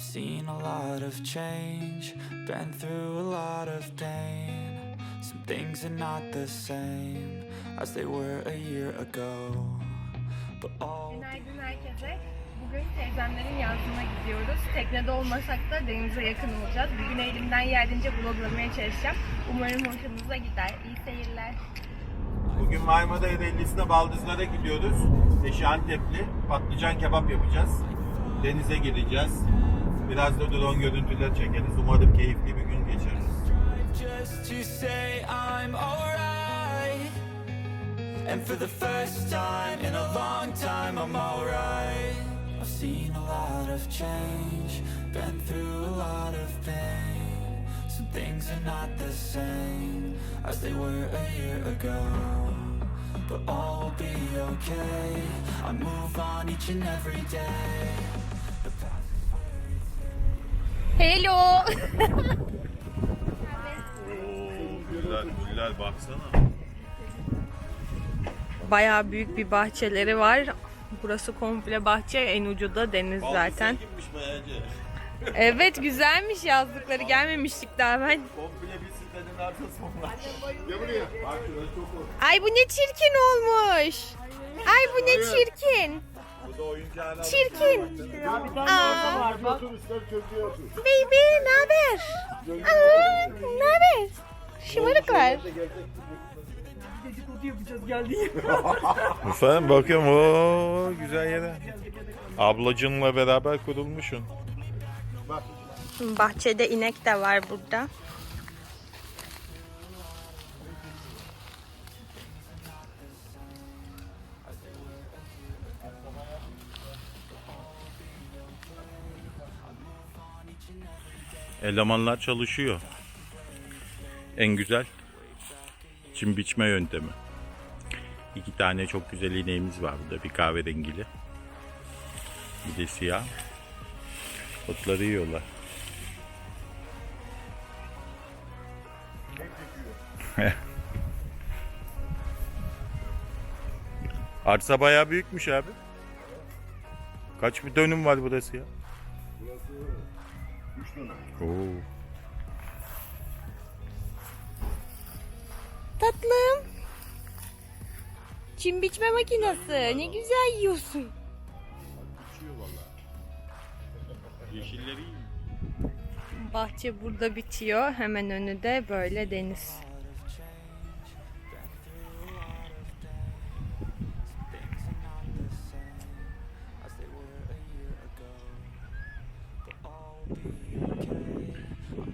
I've seen a lot of change, been through a lot of pain. Some things are not the same as they were a year ago. But all Günaydın herkese. Bugün teyzemlerin yazlığına gidiyoruz. Teknede olmasak da denize yakın olacağız. Bugün elimden geldiğince vloglamaya çalışacağım. Umarım hoşunuza gider. İyi seyirler. Bugün Marmara Ereğlisi'ne Baldızlar'a gidiyoruz. Eşi Antepli. Patlıcan kebap yapacağız. Denize gireceğiz. Biraz da drone görüntüler çekeriz. Umarım keyifli bir gün geçiririz. And for the first time in a long time, I'm alright. I've seen a lot of change, been through a lot of pain. Some things are not the same as they were a year ago. But all will be okay. I move on each and every day. Hello. Güller, güller baksana. Bayağı büyük bir bahçeleri var. Burası komple bahçe. En ucu da deniz zaten. Evet güzelmiş yazdıkları. Gelmemiştik daha ben. Komple bir sitenin arkası onlar. Gel buraya. Bak şurası çok hoş. Ay bu ne çirkin olmuş. Ay bu ne çirkin. Çirkin. Aa. Baby ne haber? Aa, ne haber? Şımarıklar. Efendim bakıyorum o güzel yere. Ablacınla beraber kurulmuşsun. Bahçede inek de var burada. Elemanlar çalışıyor. En güzel çim biçme yöntemi. İki tane çok güzel ineğimiz var burada. Bir kahverengili. Bir de siyah. Otları yiyorlar. Arsa bayağı büyükmüş abi. Kaç bir dönüm var burası ya? Oo. Tatlım. Çim biçme makinesi. Ne güzel yiyorsun. Yeşilleri. Bahçe burada bitiyor. Hemen önü de böyle deniz.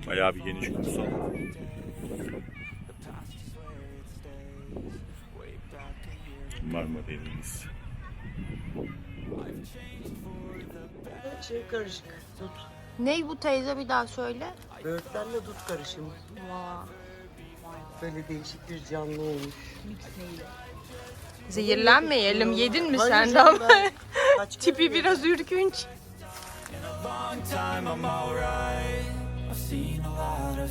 Bayağı bir geniş kumsal. Marmara better. Şey karışık. Dut. Ney bu teyze bir daha söyle. Böğürtlenle dut karışımı. Böyle değişik bir canlı olmuş. Zehirlenmeyelim. Yedin mi Hayır sen de ama? ben kaç kere Tipi biraz ürkünç. long time I'm alright.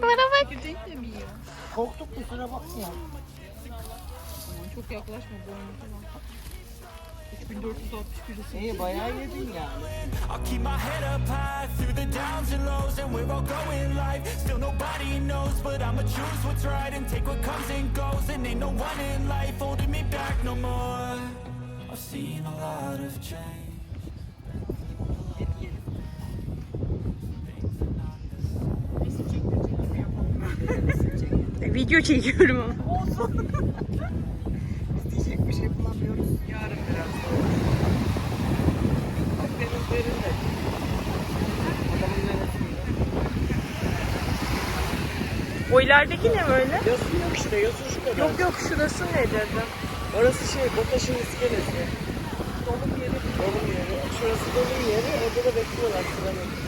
Kulaklara bak. Korktuk kusura bakma. Çok yaklaşma boynuna falan. 3461'i İyi bayağı yedin yani. I'll keep my head up high through the downs and lows and where I'll go in life. Still nobody knows, but I'ma choose what's right and take what comes and goes. And ain't no one in life holding me back no more. I've seen a lot of change. Video çekiyorum ama. Diyecek bir şey bulamıyoruz. Yarın biraz sonra. Bak denizlerin de. Adamın neresinde? O ilerideki ne böyle? Yazı yok işte yazı şu kadar. Yok yok şurası ne dedi? Orası şey BOTAŞ'ın iskelesi. Dolum yeri. Dolum yeri. Şurası dolum yeri. Orada da bekliyorlar sıranı.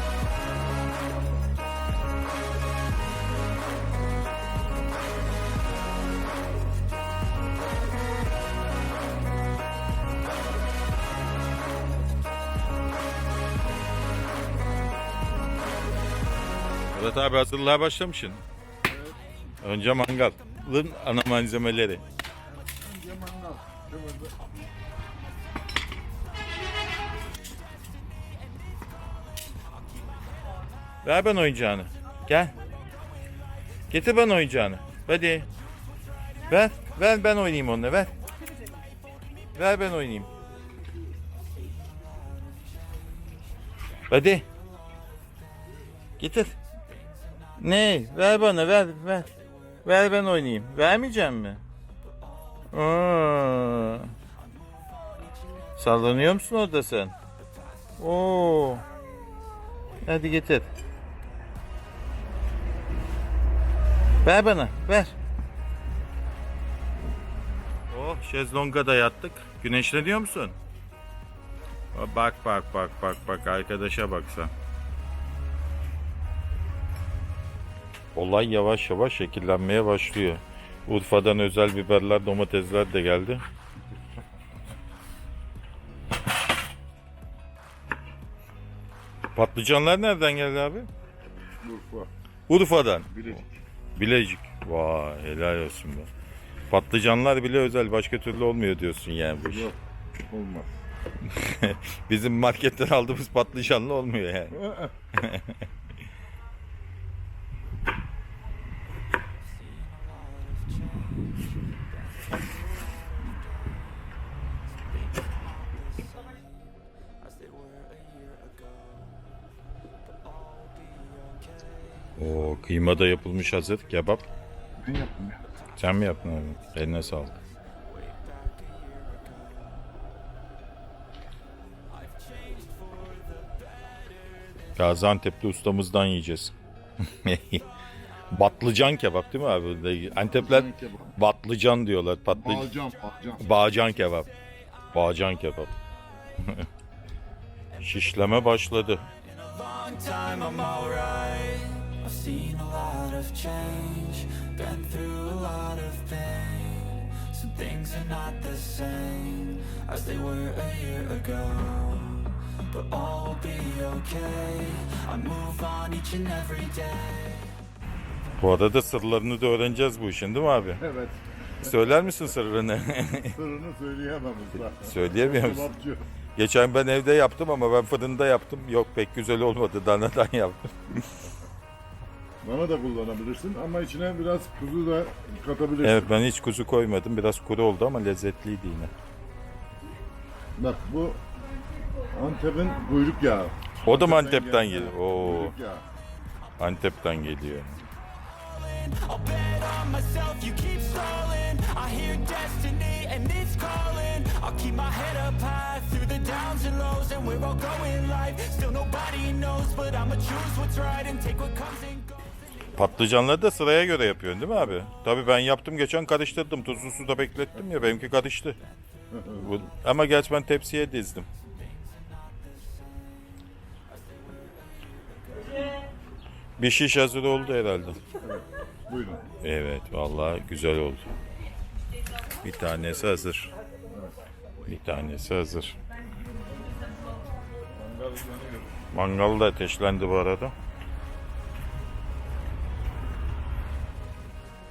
Murat abi hazırlığa başlamışsın. Önce mangalın ana malzemeleri. Ver ben oyuncağını. Gel. Getir bana oyuncağını. Hadi. Ver. Ver ben oynayayım onunla ver. Ver ben oynayayım. Hadi. Getir. Ne? Ver bana ver ver. Ver ben oynayayım. Vermeyeceğim mi? Aa. Sallanıyor musun orada sen? Oo. Hadi getir. Ver bana, ver. Oh, şezlonga da yattık. Güneşleniyor musun? Bak bak bak bak bak arkadaşa bak Olay yavaş yavaş şekillenmeye başlıyor. Urfa'dan özel biberler, domatesler de geldi. Patlıcanlar nereden geldi abi? Urfa, Urfa'dan. Bilecik. Bilecik. Vay helal olsun be. Patlıcanlar bile özel başka türlü olmuyor diyorsun yani bu iş. Yok, olmaz. Bizim marketten aldığımız patlıcanlı olmuyor yani. will be okay. Oo kıyma da yapılmış hazır. Kebap. Ben yaptım ya. Sen mi yaptın abi? Eline sağlık. Gaziantep'te ustamızdan yiyeceğiz. Batlıcan kebap değil mi abi? Antepler kebap. batlıcan diyorlar. Patlı... Bağcan, bağcan. Bağcan kebap. Bağcan kebap. Şişleme başladı. Of change, been through a lot of pain. Some things are not the same as they were a year ago. But all will be okay. I move on each and every day. Bu arada sırlarını da öğreneceğiz bu işin değil mi abi? Evet, Söyler misin sırrını? sırrını söyleyemem usta. Söyleyemiyor musun? Kebapçı. Geçen ben evde yaptım ama ben fırında yaptım. Yok pek güzel olmadı. Danadan yaptım. Bana da kullanabilirsin ama içine biraz kuzu da katabilirsin. Evet ben hiç kuzu koymadım. Biraz kuru oldu ama lezzetliydi yine. Bak bu Antep'in kuyruk yağı. O da mı Antep'ten geliyor? Oo, Kuyruk yağı. Antep'ten geliyor. And it's calling. I'll keep my head up high through the downs and lows, and we're all going life. Still nobody knows, but I'ma choose what's right and take what comes and. Patlıcanları da sıraya göre yapıyorsun değil mi abi? Tabii ben yaptım geçen karıştırdım. Tuzlu suda beklettim ya benimki karıştı. Bu, ama gerçi ben tepsiye dizdim. Bir şiş hazır oldu herhalde. Buyurun. Evet vallahi güzel oldu. Bir tanesi hazır. Bir tanesi hazır. Mangal da ateşlendi bu arada.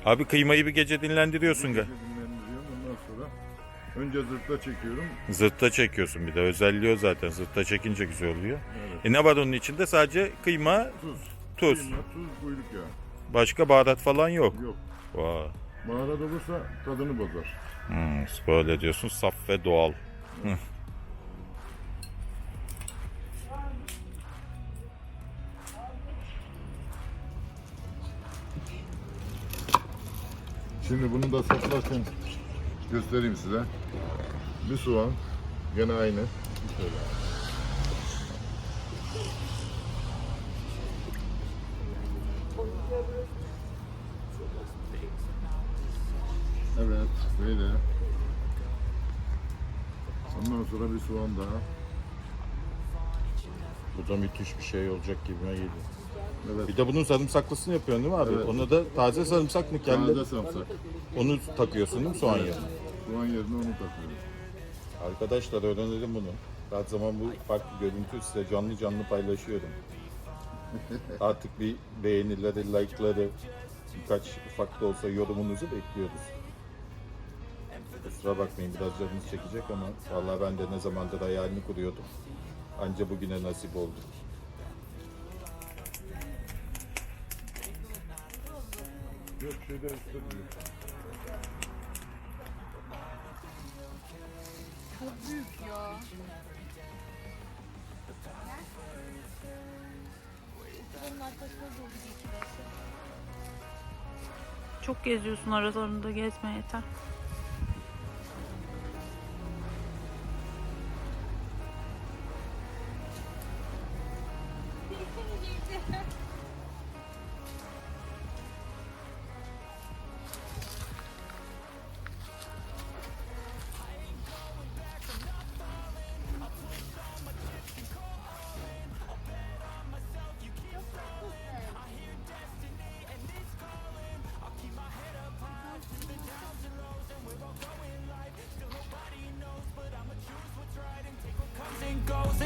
Abi kıymayı bir gece dinlendiriyorsun ga. Dinlendiriyorum. Ondan sonra önce zırtla çekiyorum. Zırtta çekiyorsun bir de. Özelliği o zaten. Zırtta çekince güzel oluyor. E ne var onun içinde? Sadece kıyma, Tuz. tuz. Kıyma, tuz, kuyruk yağı. Başka baharat falan yok. Yok. Vay. Baharat olursa tadını bozar. Hmm, böyle diyorsun. Saf ve doğal. Şimdi bunu da saplarken göstereyim size. Bir soğan. Gene aynı. Şöyle. Evet, böyle. Ondan sonra bir soğan daha. Bu da müthiş bir şey olacak gibime geliyor. Evet. Bir de bunun sarımsaklısını yapıyorsun değil mi abi? Evet. Ona da taze sarımsak mı kelle? Taze sarımsak. Onu takıyorsun değil mi soğan yerine? Soğan yerine onu takıyorum. Arkadaşlar öğrenelim bunu. Her zaman bu farklı görüntü size canlı canlı paylaşıyorum. Artık bir beğenileri, like'ları, birkaç ufak da olsa yorumunuzu bekliyoruz. Kusura bakmayın biraz canınız çekecek ama vallahi ben de ne zamandır hayalini kuruyordum. Anca bugüne nasip oldu. Çok büyük ya. Çok geziyorsun aralarında gezme yeter.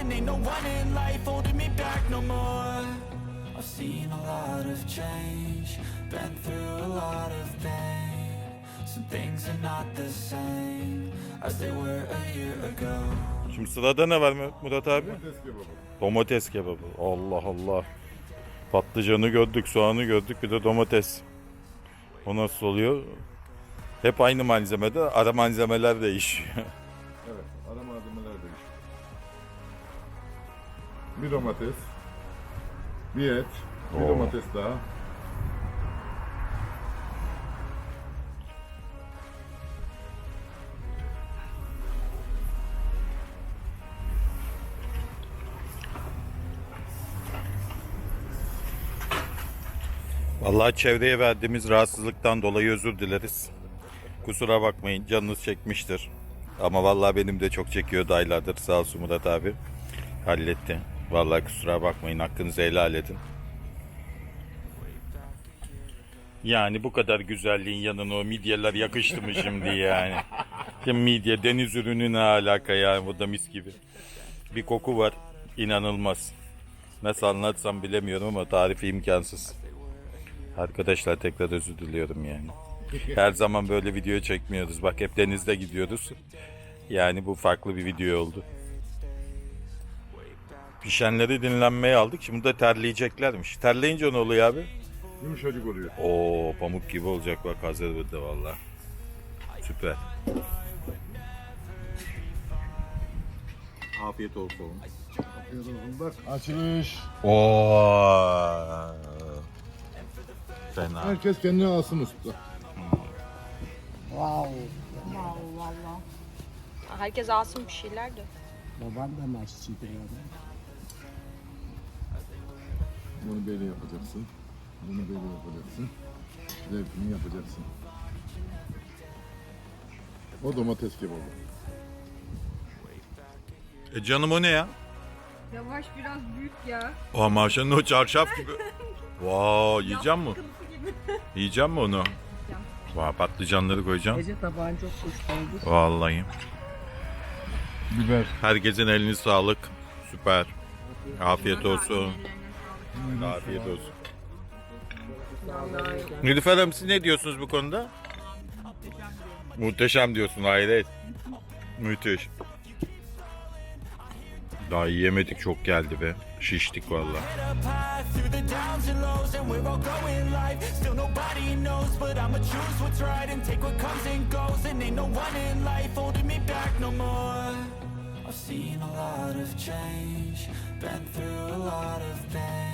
And ain't no one in life holding me back no more I've seen a lot of change been through a lot of pain some things are not the same as they were a year ago Şimdi sırada ne var Murat abi? Domates kebabı. Domates kebabı. Allah Allah. Patlıcanı gördük, soğanı gördük, bir de domates. O nasıl oluyor? Hep aynı malzemede, ara malzemeler değişiyor. Bir domates, bir et, bir Oo. domates daha. Vallahi çevreye verdiğimiz rahatsızlıktan dolayı özür dileriz. Kusura bakmayın, canınız çekmiştir. Ama vallahi benim de çok çekiyor aylardır. Sağ olsun Murat abi. Halletti. Vallahi kusura bakmayın, hakkınızı helal edin. Yani bu kadar güzelliğin yanına o midyeler yakıştı mı şimdi yani? Şimdi midye deniz ürünü ne alaka yani bu da mis gibi. Bir koku var inanılmaz. Nasıl anlatsam bilemiyorum ama tarifi imkansız. Arkadaşlar tekrar özür diliyorum yani. Her zaman böyle video çekmiyoruz. Bak hep denizde gidiyoruz. Yani bu farklı bir video oldu. Pişenleri dinlenmeye aldık. Şimdi de terleyeceklermiş. Terleyince ne oluyor abi? Yumuşacık oluyor. Oo pamuk gibi olacak bak hazır burada valla. Süper. Afiyet olsun. Afiyet olsun. Bak açılış. Oo. Fena. Herkes kendine alsın usta. Allah Allah. Herkes alsın bir şeyler de. Baban da maççıydı yani. Bunu böyle yapacaksın. Bunu böyle yapacaksın. Zevkini yapacaksın. O domates kebabı. E canım o ne ya? Yavaş biraz büyük ya. O maşanın o çarşaf gibi. Vay yiyeceğim mi? Yiyeceğim mi onu? Vay patlıcanları koyacağım. Ece tabağın çok hoş oldu. Vallahi. Biber. Herkesin elini sağlık. Süper. Afiyet olsun. Afiyet olsun. Nilüfer Hanım siz ne diyorsunuz bu konuda? Muhteşem diyorsun hayret. Müthiş. Daha yiyemedik çok geldi be. Şiştik valla. i've seen a lot of change been through a lot of pain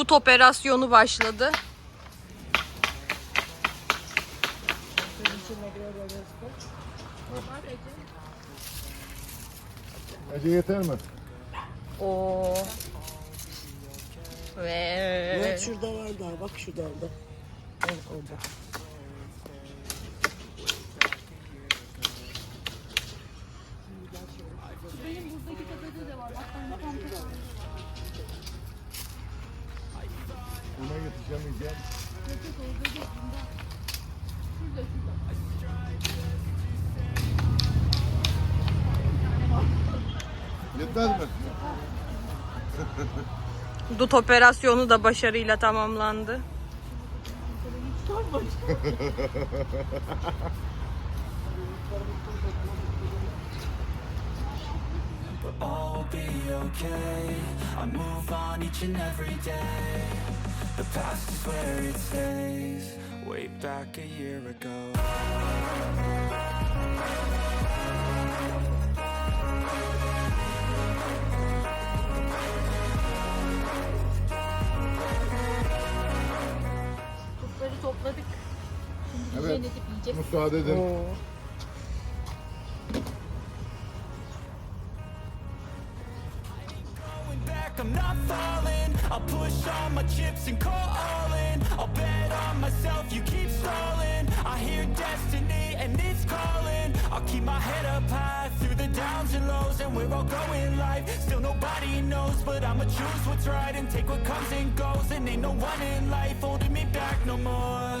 Dut operasyonu başladı. Ece yeter mi? Oo. Ve Bak şurada var daha bak şurada orada. Evet, orada. Dut operasyonu da başarıyla tamamlandı. All be okay. I move on each and every day. The past is where it stays. Way back a year ago. Evet. Müsaade edin. Going back, I'm not falling. I'll push all my chips and call all in. I'll bet on myself, you keep stalling. I hear destiny and it's calling. I'll keep my head up high through the downs and lows, and we're all growing life. Still nobody knows, but I'ma choose what's right and take what comes and goes. And ain't no one in life holding me back no more.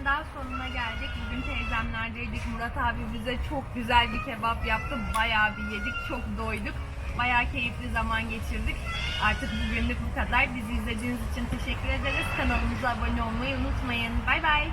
Günün daha sonuna geldik. Bugün teyzemlerdeydik. Murat abi bize çok güzel bir kebap yaptı. Bayağı bir yedik. Çok doyduk. Bayağı keyifli zaman geçirdik. Artık bugünlük bu kadar. Bizi izlediğiniz için teşekkür ederiz. Kanalımıza abone olmayı unutmayın. Bay bay.